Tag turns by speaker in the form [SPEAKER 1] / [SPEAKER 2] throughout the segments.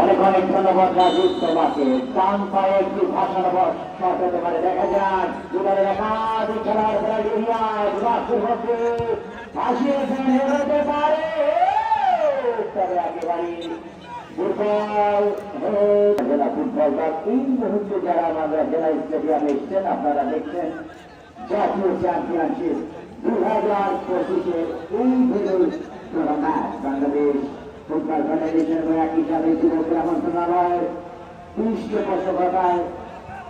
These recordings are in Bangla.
[SPEAKER 1] অনেক অনেক ধন্যবাদ রাজীব তোমাকে। ডান পায়ে একটি শট হতে পারে। দেখা যাক দুবারের একাধিক খেলার ভাসিয়েছেন ফুটবল জেলা ফুটবল দল এই মুহূর্তে যারা আমাদের জেলা স্টেডিয়ামে এসছেন, আপনারা দেখছেন জাতীয় চ্যাম্পিয়নশিপ দু হাজার পঁচিশের এই video match Bangladesh football federation এক হিসাবে যুবকরা মন্ত্রণালয়ের পৃষ্ঠপোষকতায়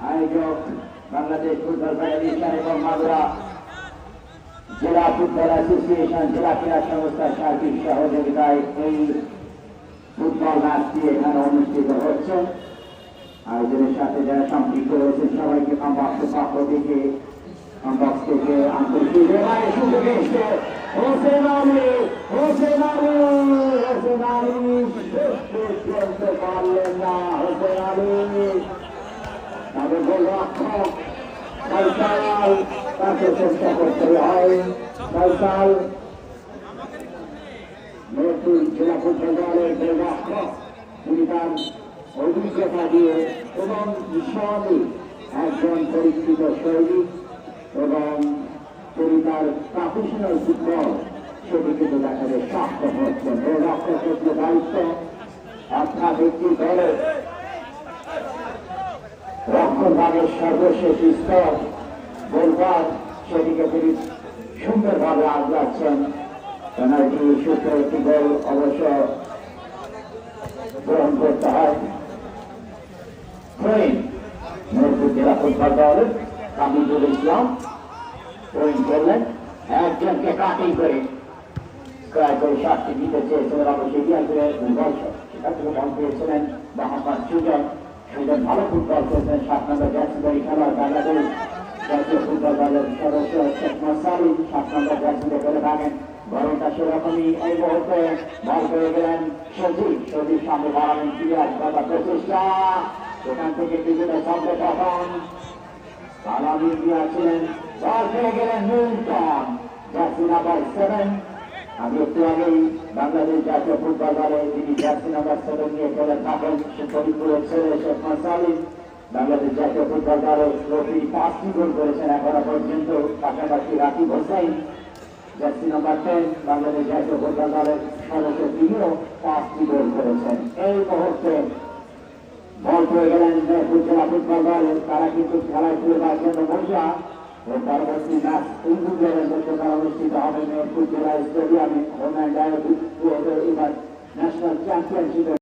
[SPEAKER 1] আয়োজক বাংলাদেশ ফুটবল ফেডারেশন এবং মাগুরা জেলা ফুটবল অ্যাসোসিয়েশন জেলা ক্রীড়া সংস্থার সার্বিক সহযোগিতায় এই ফুটবল ম্যাচটি এখানে অনুষ্ঠিত হচ্ছে আয়োজনের সাথে যারা সম্পৃক্ত রয়েছেন, সবাইকে কমবাক্স পক্ষ থেকে কমবাক্স থেকে এসছে হোসেন আলী হোসেন আলী হোসেন আলী পারলেন না হোসেন আলী তবে গোলরক্ষক ফয়সাল তাকে চেষ্টা করতে হয় ফয়সাল নতুন জেলা তিনি তার অভিজ্ঞতা দিয়ে এবং বিশালী একজন পরিচিত শৈলী এবং তিনি তার প্রফেশনাল ফুটবল সেটি কিন্তু দেখা যায় হচ্ছেন গোলরক্ষকের যে দায়িত্ব রক্ষণভাগের সর্বশেষ স্তর গোলপাত সেটিকে তিনি সুন্দরভাবে আগলাচ্ছেন পেনাল্টি সূত্রে একটি গোল অবশ্য গ্রহণ করতে হয় জেলা ফুটবল একজনকে কাটিং করে ক্রয় করে সাতটি দিতে চেয়েছিলেন অবশ্যই ইতিহাসে দুর্বল সেখান থেকে বল পেয়েছিলেন মোহাম্মদ সুজন সুজন ভালো ফুটবল খেলছেন সাত নম্বর জার্সিদারি খেলোয়াড় বাংলাদেশ। জাতীয় ফুটবল দলের সদস্য শেখ মাসালি সাত নম্বর জার্সিতে করে থাকেন। বরংটা সেরকমই এই মুহূর্তে বল পেয়ে গেলেন সজীব। সজীব সামনে বাড়াবেন ফিরিয়াজ বাবা প্রচেষ্টা। সেখান থেকে কিছুটা শব্দ তখন আলামী দিয়েছিলেন বল পেয়ে গেলেন মিল্টন জার্সি নাম্বার সেভেন একটু আগেই বাংলাদেশ জাতীয় ফুটবল দলে যিনি জার্সি নাম্বার সেভেন নিয়ে খেলে থাকেন ফরিদপুরের ছেলে শেখ মাসালি বাংলাদেশ জাতীয় ফুটবল দলে ট্রফি পাঁচটি গোল করেছেন এখনও পর্যন্ত, পাশাপাশি Rakib Hossain, jersey number ten Bangladesh জাতীয় ফুটবল দলের সদস্য তিনিও পাঁচটি গোল করেছেন। এই মুহূর্তে বল পেয়ে গেলেন মেহপুর জেলা ফুটবল দল, তারা কিন্তু খেলায় ফিরবার জন্য মহিলা ও পরবর্তী ম্যাচ ইন্দুজের মধ্যে অনুষ্ঠিত হবে মেহপুর জেলা স্টেডিয়ামে হোম অ্যান্ড এবার ন্যাশনাল চ্যাম্পিয়নশিপে